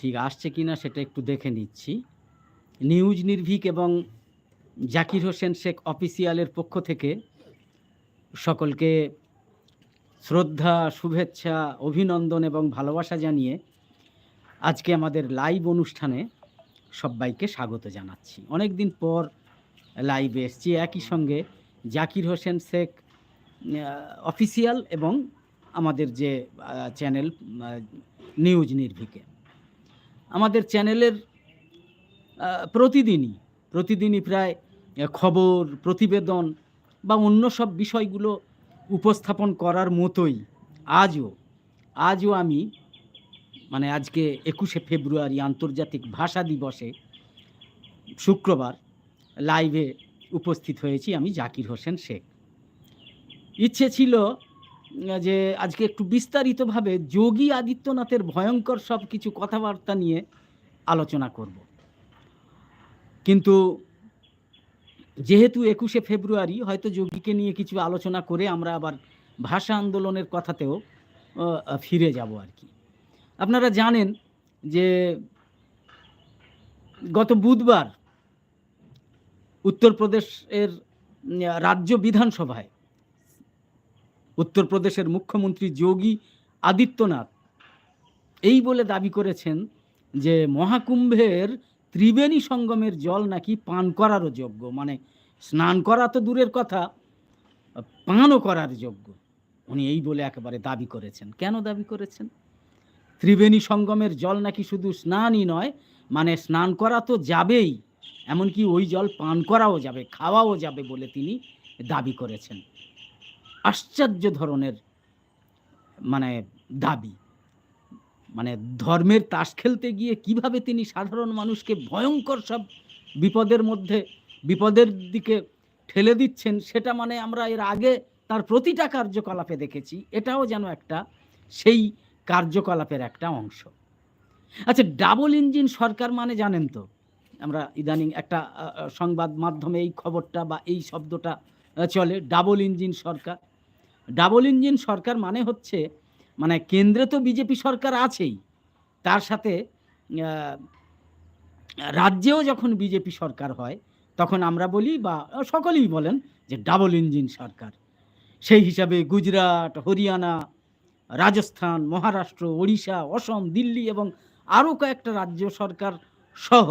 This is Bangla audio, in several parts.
ঠিক আসছে কি না সেটা একটু দেখে নিচ্ছি। নিউজ নির্ভীক এবং জাকির হোসেন শেখ অফিসিয়ালের পক্ষ থেকে সকলকে শ্রদ্ধা, শুভেচ্ছা, অভিনন্দন এবং ভালোবাসা জানিয়ে আজকে আমাদের লাইভ অনুষ্ঠানে সবাইকে স্বাগত জানাচ্ছি। অনেক দিন পর লাইভে এসছি। একই সঙ্গে জাকির হোসেন শেখ অফিসিয়াল এবং আমাদের যে চ্যানেল নিউজ নির্ভীকে। আমাদের চ্যানেলের প্রতিদিনই প্রতিদিনই প্রায় খবর, প্রতিবেদন বা অন্য সব বিষয়গুলো উপস্থাপন করার মতোই আজও আজও আমি মানে আজকে একুশে ফেব্রুয়ারি আন্তর্জাতিক ভাষা দিবসে শুক্রবার লাইভে উপস্থিত হয়েছি আমি জাকির হোসেন শেখ। ইচ্ছে ছিল যে আজকে একটু বিস্তারিতভাবে যোগী আদিত্যনাথের ভয়ঙ্কর সব কিছু কথাবার্তা নিয়ে আলোচনা করব। কিন্তু যেহেতু একুশে ফেব্রুয়ারি, হয়তো যোগীকে নিয়ে কিছু আলোচনা করে আমরা আবার ভাষা আন্দোলনের কথাতেও ফিরে যাব আর কি। আপনারা জানেন যে গত বুধবার উত্তরপ্রদেশের রাজ্য বিধানসভায় উত্তরপ্রদেশের মুখ্যমন্ত্রী যোগী আদিত্যনাথ এই বলে দাবি করেছেন যে মহাকুম্ভের ত্রিবেণী সঙ্গমের জল নাকি পান করারও যোগ্য। মানে স্নান করা তো দূরের কথা, পানও করার যোগ্য। উনি এই বলে একেবারে দাবি করেছেন। কেন দাবি করেছেন? ত্রিবেণী সঙ্গমের জল নাকি শুধু স্নানই নয় মানে স্নান করা তো যাবেই, এমনকি ওই জল পান করাও যাবে, খাওয়াও যাবে বলে তিনি দাবি করেছেন। আশ্চর্য ধরনের মানে দাবি। মানে ধর্মের তাস খেলতে গিয়ে কীভাবে তিনি সাধারণ মানুষকে ভয়ঙ্কর সব বিপদের মধ্যে, বিপদের দিকে ঠেলে দিচ্ছেন, সেটা মানে আমরা এর আগে তার প্রতিটা কার্যকলাপে দেখেছি। এটাও যেন একটা, সেই কার্যকলাপের একটা অংশ। আচ্ছা ডাবল ইঞ্জিন সরকার মানে জানেন তো, আমরা ইদানিং একটা সংবাদ মাধ্যমে এই খবরটা বা এই শব্দটা চলে, ডাবল ইঞ্জিন সরকার। ডাবল ইঞ্জিন সরকার মানে হচ্ছে মানে কেন্দ্রে তো বিজেপি সরকার আছেই, তার সাথে রাজ্যেও যখন বিজেপি সরকার হয়, তখন আমরা বলি বা সকলেই বলেন যে ডাবল ইঞ্জিন সরকার। সেই হিসাবে গুজরাট, হরিয়ানা, রাজস্থান, মহারাষ্ট্র, ওড়িশা, অসম, দিল্লি এবং আরও কয়েকটা রাজ্য সরকার সহ,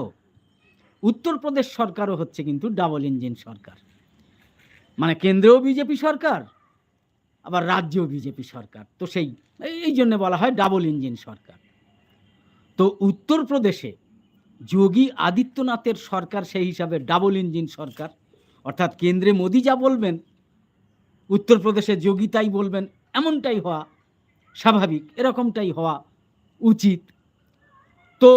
উত্তরপ্রদেশ সরকারও হচ্ছে কিন্তু ডাবল ইঞ্জিন সরকার। মানে কেন্দ্রেও বিজেপি সরকার আবার রাজ্যেও বিজেপি সরকার। তো সেই, এই জন্য বলা হয় ডাবল ইঞ্জিন সরকার। তো উত্তরপ্রদেশে যোগী আদিত্যনাথের সরকার সেই হিসাবে ডাবল ইঞ্জিন সরকার। অর্থাৎ কেন্দ্রে মোদি যা বলবেন, উত্তরপ্রদেশে যোগী তাই বলবেন, এমনটাই হওয়া স্বাভাবিক, এরকমটাই হওয়া উচিত। তো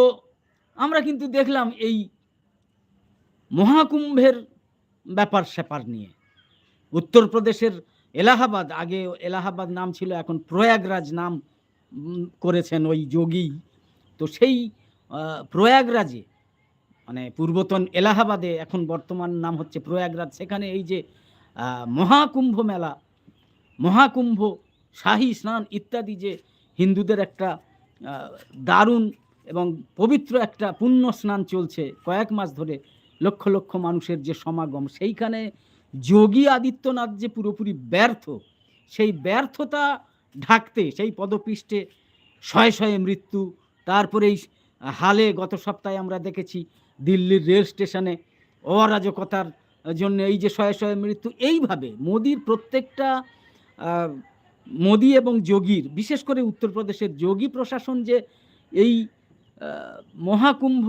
আমরা কিন্তু দেখলাম এই মহাকুম্ভের ব্যাপার স্যাপার নিয়ে। উত্তরপ্রদেশের এলাহাবাদ, আগে এলাহাবাদ নাম ছিল, এখন প্রয়াগরাজ নাম করেছেন ওই যোগী। তো সেই প্রয়াগরাজে মানে পূর্বতন এলাহাবাদে, এখন বর্তমান নাম হচ্ছে প্রয়াগরাজ। সেখানে এই যে মহাকুম্ভ মেলা, মহাকুম্ভ, শাহী স্নান ইত্যাদি যে হিন্দুদের একটা দারুণ এবং পবিত্র একটা পুণ্য স্নান চলছে কয়েক মাস ধরে, লক্ষ লক্ষ মানুষের যে সমাগম, সেইখানে যোগী আদিত্যনাথ যে পুরোপুরি ব্যর্থ, সেই ব্যর্থতা ঢাকতে, সেই পদপৃষ্ঠে শয়ে শয়ে মৃত্যু, তারপরে এই হালে গত সপ্তাহে আমরা দেখেছি দিল্লির রেল স্টেশনে অরাজকতার জন্য এই যে শয়ে শয়ে মৃত্যু, এইভাবে মোদির প্রত্যেকটা মোদি এবং যোগীর, বিশেষ করে উত্তরপ্রদেশের যোগী প্রশাসন যে এই মহাকুম্ভ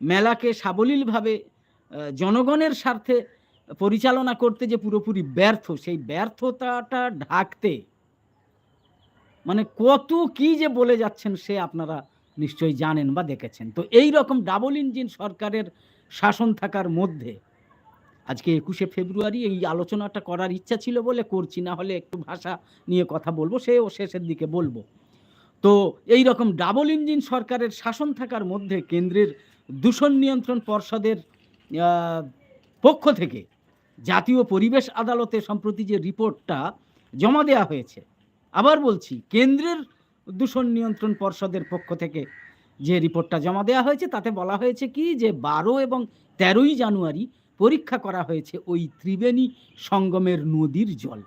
মেলাকে সাবলীলভাবে জনগণের স্বার্থে পরিচালনা করতে যে পুরোপুরি ব্যর্থ, সেই ব্যর্থতাটা ঢাকতে মানে কত কি যে বলে যাচ্ছেন সে আপনারা নিশ্চয়ই জানেন বা দেখেছেন। তো এই রকম ডাবল ইঞ্জিন সরকারের শাসন থাকার মধ্যে আজকে একুশে ফেব্রুয়ারি এই আলোচনাটা করার ইচ্ছা ছিল বলে করছি, না হলে একটু ভাষা নিয়ে কথা বলব সে ও শেষের দিকে বলব। তো এই রকম ডাবল ইঞ্জিন সরকারের শাসন থাকার মধ্যে কেন্দ্রের দূষণ নিয়ন্ত্রণ পর্ষদের পক্ষ থেকে জাতীয় পরিবেশ আদালতে সম্প্রতি যে রিপোর্টটা জমা দেওয়া হয়েছে, আবার বলছি, কেন্দ্রের দূষণ নিয়ন্ত্রণ পর্ষদের পক্ষ থেকে যে রিপোর্টটা জমা দেওয়া হয়েছে, তাতে বলা হয়েছে কি যে বারো এবং তেরোই জানুয়ারি পরীক্ষা করা হয়েছে ওই ত্রিবেণী সঙ্গমের নদীর জল,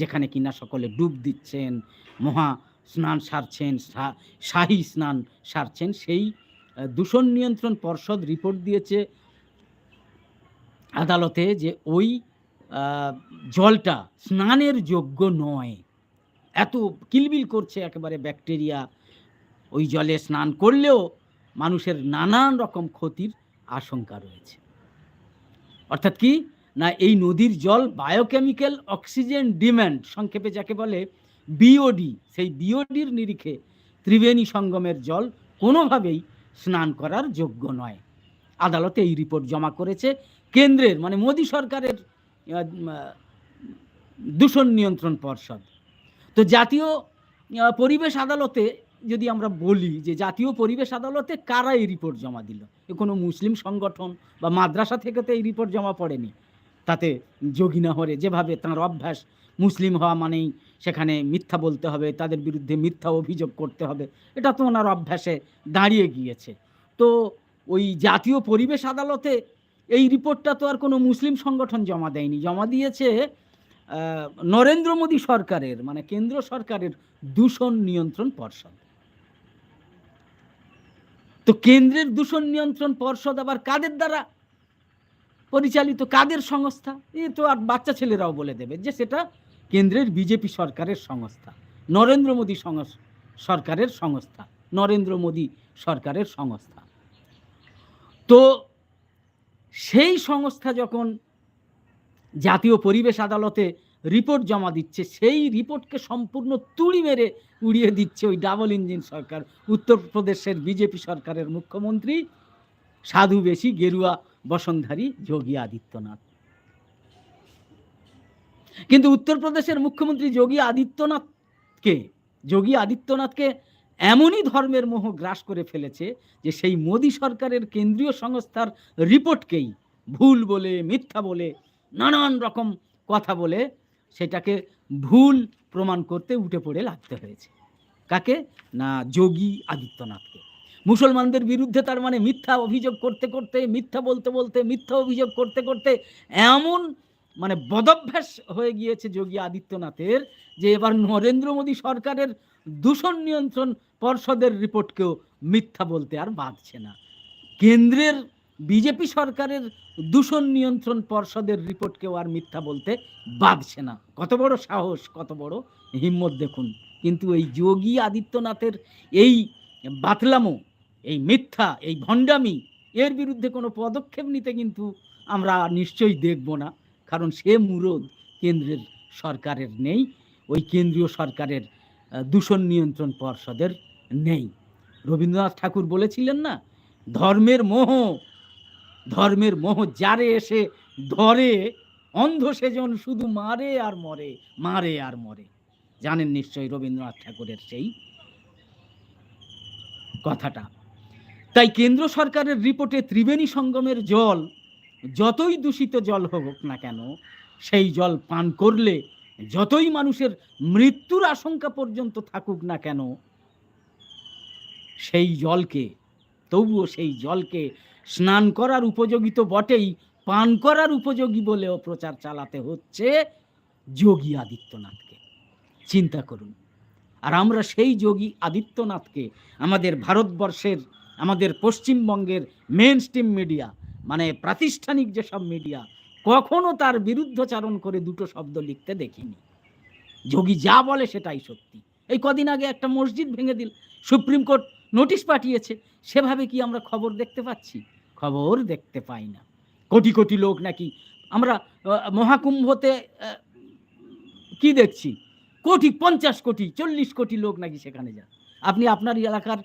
যেখানে কিনা সকলে ডুব দিচ্ছেন, মহা স্নান সারছেন শাহী স্নান সারছেন, সেই দূষণ নিয়ন্ত্রণ পর্ষদ রিপোর্ট দিয়েছে আদালতে যে ওই জলটা স্নানের যোগ্য নয়। এত কিলবিল করছে একেবারে ব্যাকটেরিয়া। ওই জলে স্নান করলেও মানুষের নানান রকম ক্ষতির আশঙ্কা রয়েছে। অর্থাৎ কি? না, এই নদীর জল বায়োকেমিক্যাল অক্সিজেন ডিম্যান্ড, সংক্ষেপে যাকে বলে বিওডি সেই বিওডির নিরিখে ত্রিবেণী সঙ্গমের জল কোনোভাবেই স্নান করার যোগ্য নয়। আদালতে এই রিপোর্ট জমা করেছে। কেন্দ্রের মানে মোদী সরকারের দূষণ নিয়ন্ত্রণ পর্ষদ। তো জাতীয় পরিবেশ আদালতে যদি আমরা বলি যে জাতীয় পরিবেশ আদালতে কারা এই রিপোর্ট জমা দিল? এ কোনো মুসলিম সংগঠন বা মাদ্রাসা থেকে তো এই রিপোর্ট জমা পড়েনি। তাতে যোগিনা হরে, যেভাবে তাঁর অভ্যাস, মুসলিম হওয়া মানেই সেখানে মিথ্যা বলতে হবে, তাদের বিরুদ্ধে মিথ্যা অভিযোগ করতে হবে, এটা তো ওনার অভ্যাসে দাঁড়িয়ে গিয়েছে। তো ওই জাতীয় পরিবেশ আদালতে এই রিপোর্টটা তো আর কোনো মুসলিম সংগঠন জমা দেয়নি। জমা দিয়েছে নরেন্দ্র মোদী সরকারের মানে কেন্দ্র সরকারের দূষণ নিয়ন্ত্রণ পর্ষদ। তো কেন্দ্রের দূষণ নিয়ন্ত্রণ পর্ষদ আবার কাদের দ্বারা পরিচালিত? কাদের সংস্থা? এ তো আর বাচ্চা ছেলেরাও বলে দেবে যে সেটা কেন্দ্রের বিজেপি সরকারের সংস্থা, নরেন্দ্র মোদী সরকারের সংস্থা, নরেন্দ্র মোদী সরকারের সংস্থা। তো সেই সংস্থা যখন জাতীয় পরিবেশ আদালতে রিপোর্ট জমা দিচ্ছে, সেই রিপোর্টকে সম্পূর্ণ তুড়ি মেরে উড়িয়ে দিচ্ছে ওই ডাবল ইঞ্জিন সরকার। উত্তরপ্রদেশের বিজেপি সরকারের মুখ্যমন্ত্রী সাধু বেশি, গেরুয়া বসনধারী যোগী আদিত্যনাথ। কিন্তু উত্তরপ্রদেশের মুখ্যমন্ত্রী যোগী আদিত্যনাথকে যোগী আদিত্যনাথকে এমনই ধর্মের মোহ গ্রাস করে ফেলেছে যে সেই মোদী সরকারের কেন্দ্রীয় সংস্থার রিপোর্টকেই ভুল বলে, মিথ্যা বলে, নানান রকম কথা বলে সেটাকে ভুল প্রমাণ করতে উঠে পড়ে লাগতে হয়েছে। কাকে? না, যোগী আদিত্যনাথকে। মুসলমানদের বিরুদ্ধে তার মানে মিথ্যা অভিযোগ করতে করতে, মিথ্যা বলতে বলতে, মিথ্যা অভিযোগ করতে করতে এমন মানে বদভ্যাস হয়ে গিয়েছে যোগী আদিত্যনাথের যে এবার নরেন্দ্র মোদী সরকারের দূষণ নিয়ন্ত্রণ পর্ষদের রিপোর্টকেও মিথ্যা বলতে আর বাধছে না। কেন্দ্রের বিজেপি সরকারের দূষণ নিয়ন্ত্রণ পর্ষদের রিপোর্টকেও আর মিথ্যা বলতে বাঁধছে না। কত বড় সাহস, কত বড় হিম্মত দেখুন। কিন্তু এই যোগী আদিত্যনাথের এই বাতলামো, এই মিথ্যা, এই ভণ্ডামি, এর বিরুদ্ধে কোনো পদক্ষেপ নিতে কিন্তু আমরা নিশ্চয়ই দেখব না। কারণ সে মুরদ কেন্দ্রের সরকারের নেই। ওই কেন্দ্রীয় সরকারের দূষণ নিয়ন্ত্রণ পর্ষদের নেই। রবীন্দ্রনাথ ঠাকুর বলেছিলেন না, ধর্মের মোহ ধর্মের মোহ যারে এসে ধরে, অন্ধ সেজন শুধু মারে আর মরে, মারে আর মরে। জানেন নিশ্চয়ই রবীন্দ্রনাথ ঠাকুরের সেই কথাটা। তাই কেন্দ্র সরকারের রিপোর্টে ত্রিবেণী সঙ্গমের জল, যতই দূষিত জল হোক না কেন, সেই জল পান করলে যতই মানুষের মৃত্যুর আশঙ্কা পর্যন্ত থাকুক না কেন, সেই জলকে, তবুও সেই জলকে স্নান করার উপযোগী তো বটেই, পান করার উপযোগী বলেও প্রচার চালাতে হচ্ছে যোগী আদিত্যনাথকে। চিন্তা করুন, আর আমরা সেই যোগী আদিত্যনাথকে আমাদের ভারতবর্ষের, আমাদের পশ্চিমবঙ্গের মেন স্ট্রিম মিডিয়া মানে প্রাতিষ্ঠানিক যেসব মিডিয়া কখনো তার বিরুদ্ধচারণ করে দুটো শব্দ লিখতে দেখিনি। যোগী যা বলে সেটাই সত্যি। এই কদিন আগে একটা মসজিদ ভেঙে দিল। সুপ্রিম কোর্ট নোটিশ পাঠিয়েছে। সেভাবে কি আমরা খবর দেখতে পাচ্ছি? খবর দেখতে পাই না। কোটি কোটি লোক নাকি আমরা মহাকুম্ভতে কি দেখছি? কোটি, পঞ্চাশ কোটি, চল্লিশ কোটি লোক নাকি সেখানে যান আপনি আপনার এলাকার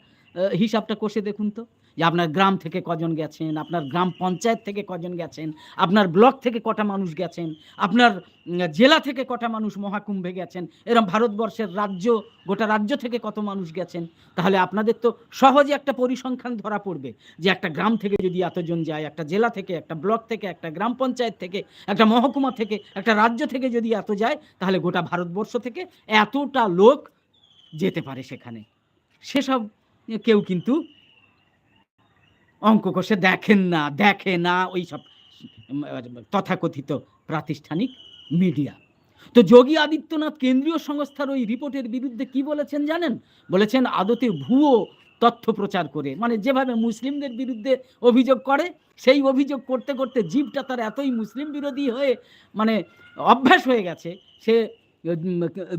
হিসাবটা কষে দেখুন তো। যে আপনার গ্রাম থেকে কজন গেছেন, আপনার গ্রাম পঞ্চায়েত থেকে কজন গেছেন, আপনার ব্লক থেকে কটা মানুষ গেছেন, আপনার জেলা থেকে কটা মানুষ মহাকুম্ভে গেছেন এরকম ভারতবর্ষের রাজ্য, গোটা রাজ্য থেকে কত মানুষ গেছেন, তাহলে আপনাদের তো সহজে একটা পরিসংখ্যান ধরা পড়বে যে একটা গ্রাম থেকে যদি এতজন যায়, একটা জেলা থেকে, একটা ব্লক থেকে, একটা গ্রাম পঞ্চায়েত থেকে, একটা মহকুমা থেকে, একটা রাজ্য থেকে যদি এত যায়, তাহলে গোটা ভারতবর্ষ থেকে এতটা লোক যেতে পারে সেখানে। সেসব কেউ কিন্তু অঙ্ক কষে দেখেন না, দেখে না ওই সব তথাকথিত প্রাতিষ্ঠানিক মিডিয়া। তো যোগী আদিত্যনাথ কেন্দ্রীয় সংস্থার ওই রিপোর্টের বিরুদ্ধে কি বলেছেন জানেন? বলেছেন আদতে ভুয়ো তথ্য প্রচার করে মানে যেভাবে মুসলিমদের বিরুদ্ধে অভিযোগ করে, সেই অভিযোগ করতে করতে জীবটা তার এতই মুসলিম বিরোধী হয়ে মানে অভ্যাস হয়ে গেছে, সে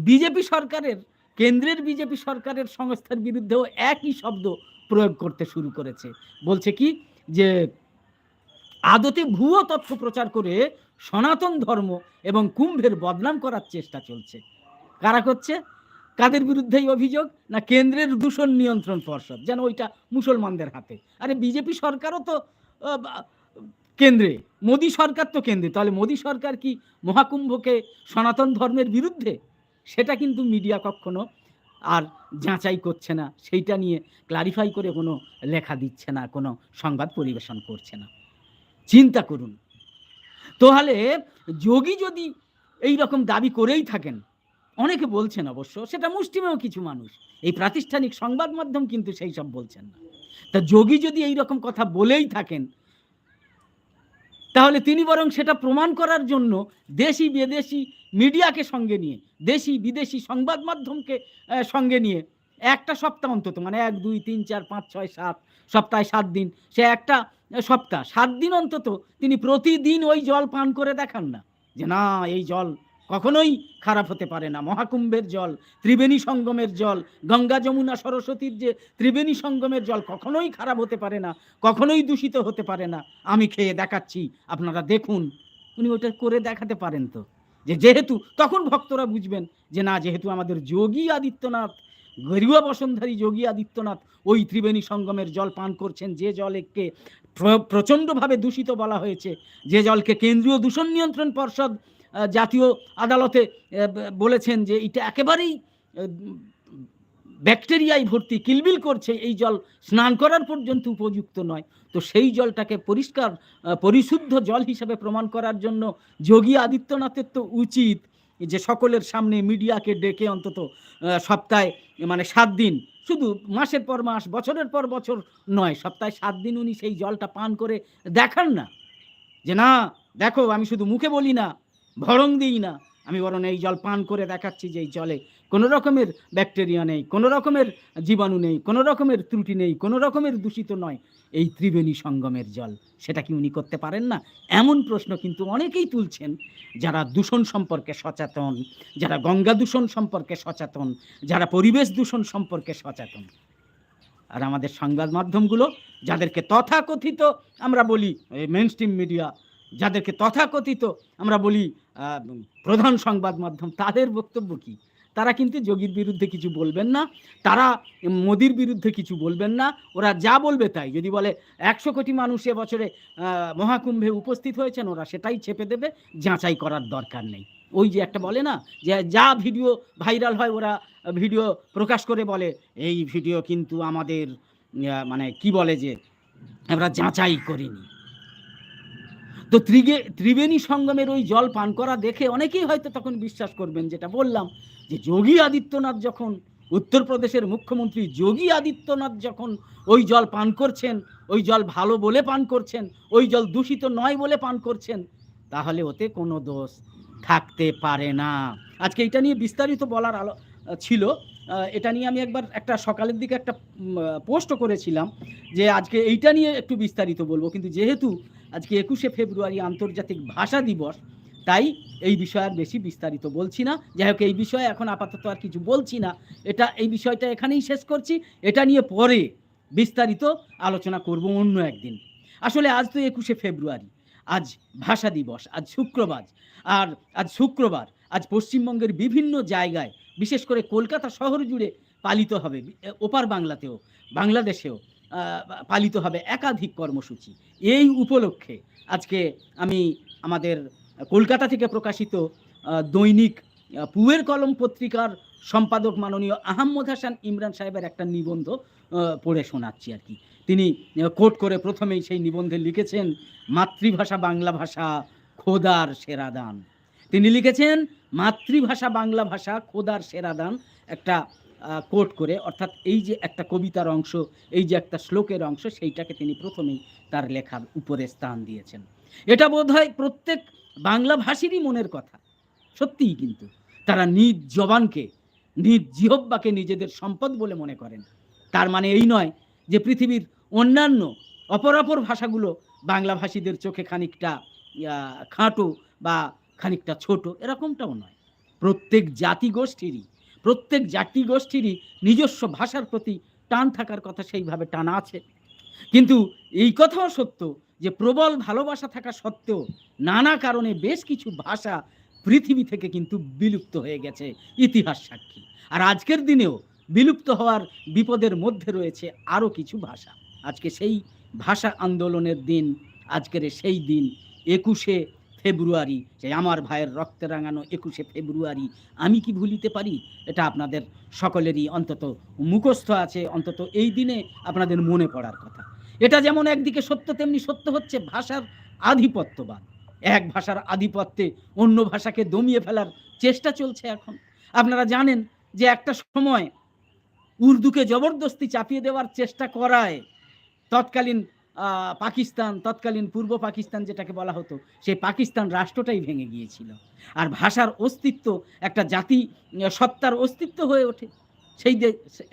বিজেপি সরকারের, কেন্দ্রের বিজেপি সরকারের সংস্থার বিরুদ্ধেও একই শব্দ প্রয়োগ করতে শুরু করেছে। বলছে কি? যে আদতে ভুয়ো তথ্য প্রচার করে সনাতন ধর্ম এবং কুম্ভের বদনাম করার চেষ্টা চলছে। কারা করছে? কাদের বিরুদ্ধে এই অভিযোগ? না কেন্দ্রের দূষণ নিয়ন্ত্রণ পর্ষদ, যেন ওইটা মুসলমানদের হাতে। আরে বিজেপি সরকারও তো কেন্দ্রে। মোদী সরকার তো কেন্দ্রে। তাহলে মোদী সরকার কি মহাকুম্ভকে সনাতন ধর্মের বিরুদ্ধে? সেটা কিন্তু মিডিয়া কখনো আর যাচাই করছে না। সেইটা নিয়ে ক্লারিফাই করে কোনো লেখা দিচ্ছে না, কোনো সংবাদ পরিবেশন করছে না। চিন্তা করুন। তাহলে যোগী যদি এই রকম দাবি করেই থাকেন, অনেকে বলছেন অবশ্য, সেটা মুষ্টিমেয় কিছু মানুষ, এই প্রাতিষ্ঠানিক সংবাদ মাধ্যম কিন্তু সেই সব বলছেন না। তা যোগী যদি এই রকম কথা বলেই থাকেন, তাহলে তিনি বরং সেটা প্রমাণ করার জন্য দেশি বিদেশি মিডিয়াকে সঙ্গে নিয়ে, দেশি, বিদেশি সংবাদ মাধ্যমকে সঙ্গে নিয়ে। একটা সপ্তাহ অন্তত মানে এক, দুই, তিন, চার, পাঁচ, ছয়, সাত, সপ্তাহে সাত দিন। সে একটা সপ্তাহ, সাত দিন অন্তত তিনি প্রতিদিন ওই জল পান করে দেখান না। যে না, এই জল কখনোই খারাপ হতে পারে না। মহাকুম্ভের জল, ত্রিবেণী সঙ্গমের জল, গঙ্গা যমুনা সরস্বতীর যে ত্রিবেণী সঙ্গমের জল কখনোই খারাপ হতে পারে না, কখনোই দূষিত হতে পারে না। আমি খেয়ে দেখাচ্ছি, আপনারা দেখুন। উনি ওটা করে দেখাতে পারেন তো। যে যেহেতু, তখন ভক্তরা বুঝবেন যে না, যেহেতু আমাদের যোগী আদিত্যনাথ, গরিবা বসনধারী যোগী আদিত্যনাথ, ওই ত্রিবেণী সঙ্গমের জল পান করছেন, যে জলকে প্র- প্রচণ্ডভাবে দূষিত বলা হয়েছে, যে জলকে কেন্দ্রীয় দূষণ নিয়ন্ত্রণ পর্ষদ জাতীয় আদালতে বলেছেন যে এটা একেবারেই ব্যাকটেরিয়ায় ভর্তি কিলবিল করছে, এই জল স্নান করার পর্যন্ত উপযুক্ত নয়। তো সেই জলটাকে পরিষ্কার পরিশুদ্ধ জল হিসাবে প্রমাণ করার জন্য যোগী আদিত্যনাথের তো উচিত যে সকলের সামনে মিডিয়াকে ডেকে অন্তত সপ্তাহে মানে সাত দিন, শুধু মাসের পর মাস, বছরের পর বছর নয়, সপ্তাহে সাত দিন উনি সেই জলটা পান করে দেখান না। যে না, দেখো, আমি শুধু মুখে বলি না, ভরং দিই না, আমি বরং এই জল পান করে দেখাচ্ছি যে এই জলে কোনো রকমের ব্যাকটেরিয়া নেই, কোনো রকমের জীবাণু নেই, কোনো রকমের ত্রুটি নেই, কোনো রকমের দূষিত নয়। এই ত্রিবেণী সঙ্গমের জল, সেটা কি উনি করতে পারেন না? এমন প্রশ্ন কিন্তু অনেকেই তুলছেন যারা দূষণ সম্পর্কে সচেতন, যারা গঙ্গা দূষণ সম্পর্কে সচেতন, যারা পরিবেশ দূষণ সম্পর্কে সচেতন। আর আমাদের সংবাদ মাধ্যমগুলো, যাদেরকে তথাকথিত আমরা বলি মেন স্ট্রিম মিডিয়া যাদেরকে তথাকথিত আমরা বলি প্রধান সংবাদ মাধ্যম, তাদের বক্তব্য কি? তারা কিন্তু যোগীর বিরুদ্ধে কিছু বলবেন না তারা মোদির বিরুদ্ধে কিছু বলবেন না ওরা যা বলবে তাই। যদি বলে একশো কোটি মানুষ এবছরে আহ, মহাকুম্ভে উপস্থিত হয়েছেন ওরা সেটাই চেপে দেবে যাচাই করার দরকার নেই। ওই যে একটা বলে না যে যা ভিডিও ভাইরাল হয় ওরা ভিডিও প্রকাশ করে বলে এই ভিডিও কিন্তু আমাদের মানে কি বলে যে আমরা যাচাই করিনি। তো ত্রিগে, ত্রিবেণী সঙ্গমের ওই জল পান করা দেখে অনেকেই হয়তো তখন বিশ্বাস করবেন, যেটা বললাম যে যোগী আদিত্যনাথ যখন, উত্তরপ্রদেশের মুখ্যমন্ত্রী যোগী আদিত্যনাথ যখন ওই জল পান করছেন, ওই জল ভালো বলে পান করছেন, ওই জল দূষিত নয় বলে পান করছেন, তাহলে ওতে কোনো দোষ থাকতে পারে না। আজকে এটা নিয়ে বিস্তারিত বলার আলো ছিল এটা নিয়ে আমি একবার একটা সকালের দিকে একটা পোস্টও করেছিলাম যে আজকে এইটা নিয়ে একটু বিস্তারিত বলব, কিন্তু যেহেতু আজকে একুশে ফেব্রুয়ারি আন্তর্জাতিক ভাষা দিবস, তাই এই বিষয়ে আর বেশি বিস্তারিত বলছি না। যাই হোক, এই বিষয়ে এখন আপাতত আর কিছু বলছি না। এটা, এই বিষয়টা এখানেই শেষ করছি। এটা নিয়ে পরে বিস্তারিত আলোচনা করব অন্য একদিন। আসলে আজ তো একুশে ফেব্রুয়ারি। আজ ভাষা দিবস, আজ শুক্রবার। আর আজ শুক্রবার, আজ পশ্চিমবঙ্গের বিভিন্ন জায়গায়, বিশেষ করে কলকাতা শহর জুড়ে পালিত হবে ওপার বাংলাতেও, বাংলাদেশেও। পালিত হবে একাধিক কর্মসূচি। এই উপলক্ষে আজকে আমি আমাদের কলকাতা থেকে প্রকাশিত দৈনিক পুয়ের কলম পত্রিকার সম্পাদক মাননীয় আহম্মদ হাসান ইমরান সাহেবের একটা নিবন্ধ পড়ে শোনাচ্ছি আর কি। তিনি কোট করে প্রথমেই সেই নিবন্ধে লিখেছেন, মাতৃভাষা বাংলা ভাষা, খোদার সেরা দান। তিনি লিখেছেন, মাতৃভাষা বাংলা ভাষা, খোদার সেরা দান। একটা কোট করে, অর্থাৎ এই যে একটা কবিতার অংশ, এই যে একটা শ্লোকের অংশ, সেইটাকে তিনি প্রথমেই তার লেখার উপরে স্থান দিয়েছেন। এটা বোধহয় প্রত্যেক বাংলা ভাষীরই মনের কথা, সত্যিই কিন্তু। তারা নিজ জবানকে, নিজ জিহব্বাকে নিজেদের সম্পদ বলে মনে করেন। তার মানে এই নয় যে পৃথিবীর অন্যান্য অপরাপর ভাষাগুলো বাংলা ভাষীদের চোখে খানিকটা খাঁটো বা খানিকটা ছোট, এরকমটাও নয়। প্রত্যেক জাতিগোষ্ঠীরই প্রত্যেক জাতিগোষ্ঠীরই নিজস্ব ভাষার প্রতি টান থাকার কথা সেইভাবে টানা আছে। কিন্তু এই কথাও সত্য যে প্রবল ভালোবাসা থাকা সত্ত্বেও নানা কারণে বেশ কিছু ভাষা পৃথিবী থেকে কিন্তু বিলুপ্ত হয়ে গেছে ইতিহাস সাক্ষী। আর আজকের দিনেও বিলুপ্ত হওয়ার বিপদের মধ্যে রয়েছে আরও কিছু ভাষা। আজকে সেই ভাষা আন্দোলনের দিন, আজকের সেই দিন, একুশে ফেব্রুয়ারি সেই আমার ভাইয়ের রক্তে রাঙানো একুশে ফেব্রুয়ারি, আমি কি ভুলিতে পারি? এটা আপনাদের সকলেরই অন্তত মুখস্থ আছে, অন্তত এই দিনে আপনাদের মনে পড়ার কথা। এটা যেমন একদিকে সত্য, তেমনি সত্য হচ্ছে ভাষার আধিপত্যবাদ। এক ভাষার আধিপত্যে অন্য ভাষাকে দমিয়ে ফেলার চেষ্টা চলছে এখন। আপনারা জানেন যে একটা সময় উর্দুকে জবরদস্তি চাপিয়ে দেওয়ার চেষ্টা করায়, তৎকালীন পাকিস্তান, তৎকালীন পূর্ব পাকিস্তান যেটাকে বলা হতো, সেই পাকিস্তান রাষ্ট্রটাই ভেঙে গিয়েছিল। আর ভাষার অস্তিত্ব, একটা জাতি সত্তার অস্তিত্ব হয়ে ওঠে। সেই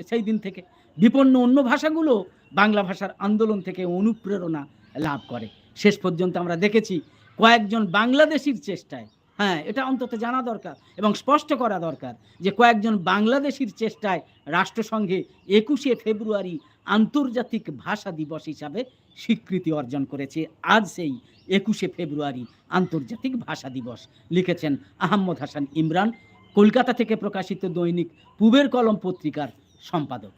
সেই দিন থেকে বিপন্ন অন্য ভাষাগুলো বাংলা ভাষার আন্দোলন থেকে অনুপ্রেরণা লাভ করে। শেষ পর্যন্ত আমরা দেখেছি কয়েকজন বাংলাদেশির চেষ্টায় হ্যাঁ এটা অন্তত জানা দরকার এবং স্পষ্ট করা দরকার যে কয়েকজন বাংলাদেশির চেষ্টায় রাষ্ট্রসংঘে একুশে ফেব্রুয়ারি আন্তর্জাতিক ভাষা দিবস হিসাবে স্বীকৃতি অর্জন করেছে। আজ সেই একুশে ফেব্রুয়ারি আন্তর্জাতিক ভাষা দিবস। লিখেছেন আহম্মদ হাসান ইমরান, কলকাতা থেকে প্রকাশিত দৈনিক পুবের কলম পত্রিকার সম্পাদক।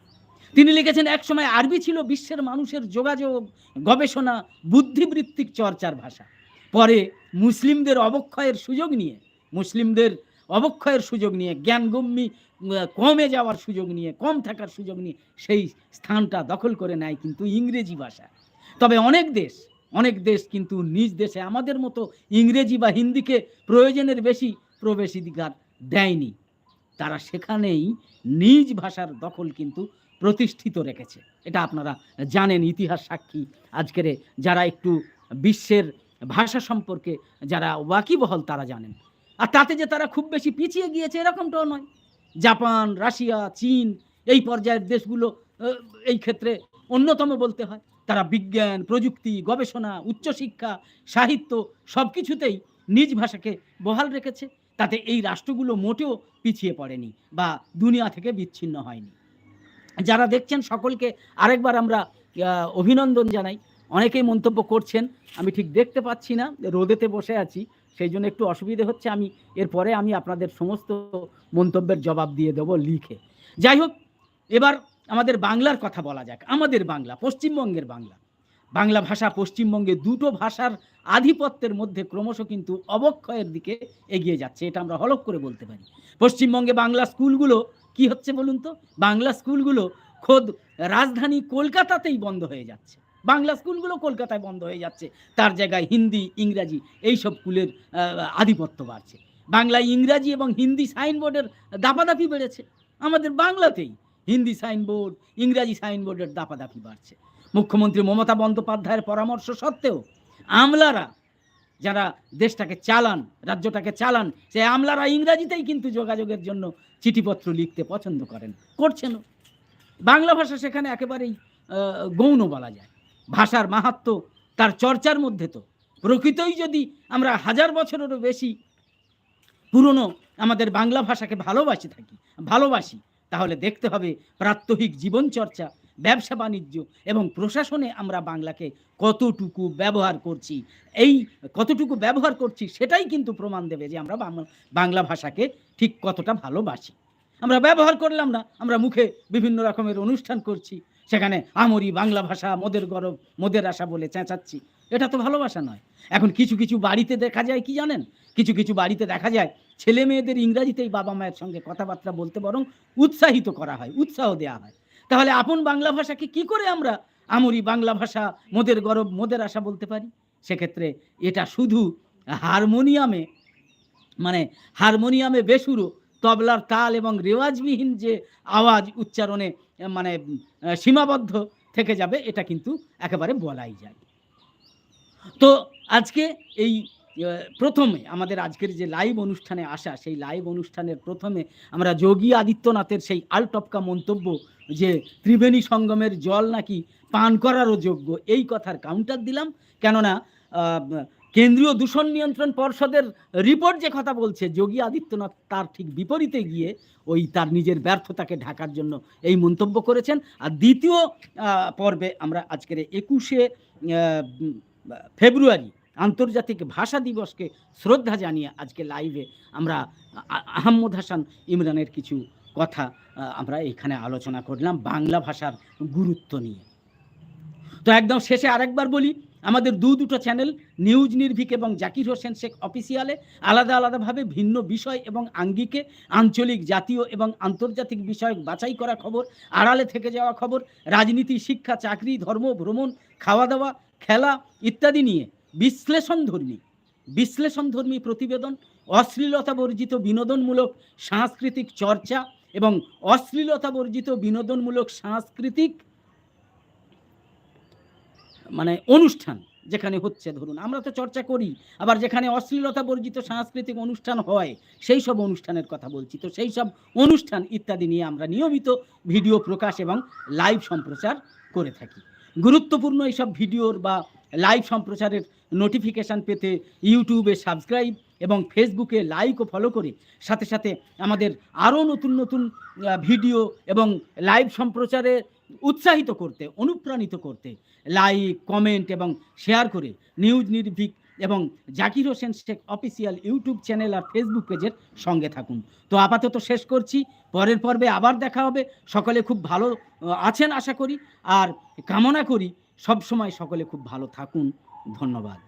তিনি লিখেছেন, একসময় আরবি ছিল বিশ্বের মানুষের যোগাযোগ, গবেষণা, বুদ্ধিবৃত্তিক চর্চার ভাষা। পরে মুসলিমদের অবক্ষয়ের সুযোগ নিয়ে, মুসলিমদের অবক্ষয়ের সুযোগ নিয়ে, জ্ঞানগম্যী কমে যাওয়ার সুযোগ নিয়ে, কম থাকার সুযোগ নিয়ে সেই স্থানটা দখল করে নেয় কিন্তু ইংরেজি ভাষা। তবে অনেক দেশ অনেক দেশ কিন্তু নিজ দেশে আমাদের মতো ইংরেজি বা হিন্দিকে প্রয়োজনের বেশি প্রবেশাধিকার দেয়নি। তারা সেখানেই নিজ ভাষার দখল কিন্তু প্রতিষ্ঠিত রেখেছে। এটা আপনারা জানেন, ইতিহাস সাক্ষী আজকের যারা একটু বিশ্বের ভাষা সম্পর্কে যারা ওয়াকিবহল তারা জানেন। আর তাতে যে তারা খুব বেশি পিছিয়ে গিয়েছে এরকমটাও নয়। জাপান, রাশিয়া, চীন এই পর্যায়ের দেশগুলো এই ক্ষেত্রে অন্যতম বলতে হয়। তারা বিজ্ঞান, প্রযুক্তি, গবেষণা, উচ্চশিক্ষা, সাহিত্য সব কিছুতেই নিজ ভাষাকে বহাল রেখেছে। তাতে এই রাষ্ট্রগুলো মোটেও পিছিয়ে পড়েনি বা দুনিয়া থেকে বিচ্ছিন্ন হয়নি। যারা দেখছেন সকলকে আরেকবার আমরা অভিনন্দন জানাই। অনেকেই মন্তব্য করছেন, আমি ঠিক দেখতে পাচ্ছি না, রোদেতে বসে আছি। সেই জন্য একটু অসুবিধে হচ্ছে, আমি এরপরে আমি আপনাদের সমস্ত মন্তব্যের জবাব দিয়ে দেব লিখে। যাই হোক, এবার আমাদের বাংলার কথা বলা যাক, আমাদের বাংলা, পশ্চিমবঙ্গের বাংলা। বাংলা ভাষা পশ্চিমবঙ্গে দুটো ভাষার আধিপত্যের মধ্যে ক্রমশ কিন্তু অবক্ষয়ের দিকে এগিয়ে যাচ্ছে, এটা আমরা হলক করে বলতে পারি। পশ্চিমবঙ্গে বাংলা স্কুলগুলো কি হচ্ছে বলুন তো? বাংলা স্কুলগুলো খোদ রাজধানী কলকাতাতেই বন্ধ হয়ে যাচ্ছে। বাংলা স্কুলগুলো কলকাতায় বন্ধ হয়ে যাচ্ছে, তার জায়গায় হিন্দি, ইংরাজি এইসব স্কুলের আধিপত্য বাড়ছে। বাংলায় ইংরাজি এবং হিন্দি সাইনবোর্ডের দাপাদাপি বেড়েছে। আমাদের বাংলাতেই হিন্দি সাইনবোর্ড, ইংরাজি সাইনবোর্ডের দাপাদাপি বাড়ছে। মুখ্যমন্ত্রী মমতা বন্দ্যোপাধ্যায়ের পরামর্শ সত্ত্বেও আমলারা যারা দেশটাকে চালান, রাজ্যটাকে চালান, সে আমলারা ইংরাজিতেই কিন্তু যোগাযোগের জন্য চিঠিপত্র লিখতে পছন্দ করেন। করছেনও। বাংলা ভাষা সেখানে একেবারেই গৌণ বলা যায়। ভাষার মাহাত্ম তার চর্চার মধ্যে তো। প্রকৃতই যদি আমরা হাজার বছরেরও বেশি পুরনো আমাদের বাংলা ভাষাকে ভালোবাসি থাকি, ভালোবাসি তাহলে দেখতে হবে প্রাত্যহিক জীবন চর্চা ব্যবসা বাণিজ্য এবং প্রশাসনে আমরা বাংলাকে কতটুকু ব্যবহার করছি। এই কতটুকু ব্যবহার করছি সেটাই কিন্তু প্রমাণ দেবে যে আমরা বাংলা- বাংলা ভাষাকে ঠিক কতটা ভালোবাসি। আমরা ব্যবহার করলাম না, আমরা মুখে বিভিন্ন রকমের অনুষ্ঠান করছি, সেখানে আমরি বাংলা ভাষা মোদের গরব, মোদের আশা বলে চেঁচাচ্ছি। এটা তো ভালোবাসা নয়। এখন কিছু কিছু বাড়িতে দেখা যায় কি জানেন? কিছু কিছু বাড়িতে দেখা যায় ছেলে মেয়েদের ইংরাজিতেই বাবা মায়ের সঙ্গে কথাবার্তা বলতে বরং উৎসাহিত করা হয়, উৎসাহ দেওয়া হয়। তাহলে আপন বাংলা ভাষাকে কি করে আমরা আমরি বাংলা ভাষা মোদের গরব, মোদের আশা বলতে পারি? সেক্ষেত্রে এটা শুধু হারমোনিয়ামে মানে হারমোনিয়ামে বেসুরো, তবলার তাল এবং রেওয়াজবিহীন যে আওয়াজ উচ্চারণে মানে সীমাবদ্ধ থেকে যাবে, এটা কিন্তু একেবারে বলাই যায়। তো আজকে এই প্রথমে আমাদের আজকের যে লাইভ অনুষ্ঠানে আসা, সেই লাইভ অনুষ্ঠানের প্রথমে আমরা যোগী আদিত্যনাথের সেই আলটপকা মন্তব্য যে ত্রিবেণী সঙ্গমের জল নাকি পান করারও যোগ্য, এই কথার কাউন্টার দিলাম। কেননা কেন্দ্রীয় দূষণ নিয়ন্ত্রণ পর্ষদের রিপোর্ট যে কথা বলছে, যোগী আদিত্যনাথ তার ঠিক বিপরীতে গিয়ে ওই তার নিজের ব্যর্থতাকে ঢাকার জন্য এই মন্তব্য করেছেন। আর দ্বিতীয় পর্বে আমরা আজকের একুশে ফেব্রুয়ারি আন্তর্জাতিক ভাষা দিবসকে শ্রদ্ধা জানিয়ে আজকে লাইভে আমরা আহম্মদ হাসান ইমরানের কিছু কথা আমরা এখানে আলোচনা করলাম বাংলা ভাষার গুরুত্ব নিয়ে। তো একদম শেষে আরেকবার বলি, আমাদের দু দুটো চ্যানেল নিউজ নির্ভীক এবং জাকির হোসেন শেখ অফিসিয়ালে আলাদা আলাদাভাবে ভিন্ন বিষয় এবং আঙ্গিকে আঞ্চলিক, জাতীয় এবং আন্তর্জাতিক বিষয়ক বাছাই করা খবর, আড়ালে থেকে যাওয়া খবর, রাজনীতি, শিক্ষা, চাকরি, ধর্ম, ভ্রমণ, খাওয়া দাওয়া, খেলা ইত্যাদি নিয়ে বিশ্লেষণধর্মী বিশ্লেষণধর্মী প্রতিবেদন, অশ্লীলতা বর্জিত বিনোদনমূলক সাংস্কৃতিক চর্চা এবং অশ্লীলতা বর্জিত বিনোদনমূলক সাংস্কৃতিক মানে অনুষ্ঠান যেখানে হচ্ছে। ধরুন, আমরা তো চর্চা করি, আবার যেখানে অশ্লীলতা বর্জিত সাংস্কৃতিক অনুষ্ঠান হয়, সেই সব অনুষ্ঠানের কথা বলছি। তো সেই সব অনুষ্ঠান ইত্যাদি নিয়ে আমরা নিয়মিত ভিডিও প্রকাশ এবং লাইভ সম্প্রচার করে থাকি। গুরুত্বপূর্ণ এইসব ভিডিওর বা লাইভ সম্প্রচারের নোটিফিকেশান পেতে ইউটিউবে সাবস্ক্রাইব এবং ফেসবুকে লাইক ও ফলো করে সাথে সাথে আমাদের আরও নতুন নতুন ভিডিও এবং লাইভ সম্প্রচারে উৎসাহিত করতে, অনুপ্রাণিত করতে লাইক কমেন্ট এবং শেয়ার করে নিউজ নির্ভীক এবং Zakir Hossain Sheikh official YouTube channel আর ফেসবুক পেজের সঙ্গে থাকুন। তো আপাতত শেষ করছি, পরের পর্বে আবার দেখা হবে। সকলে খুব ভালো আছেন আশা করি, আর কামনা করি সব সময় সকলে খুব ভালো থাকুন। ধন্যবাদ।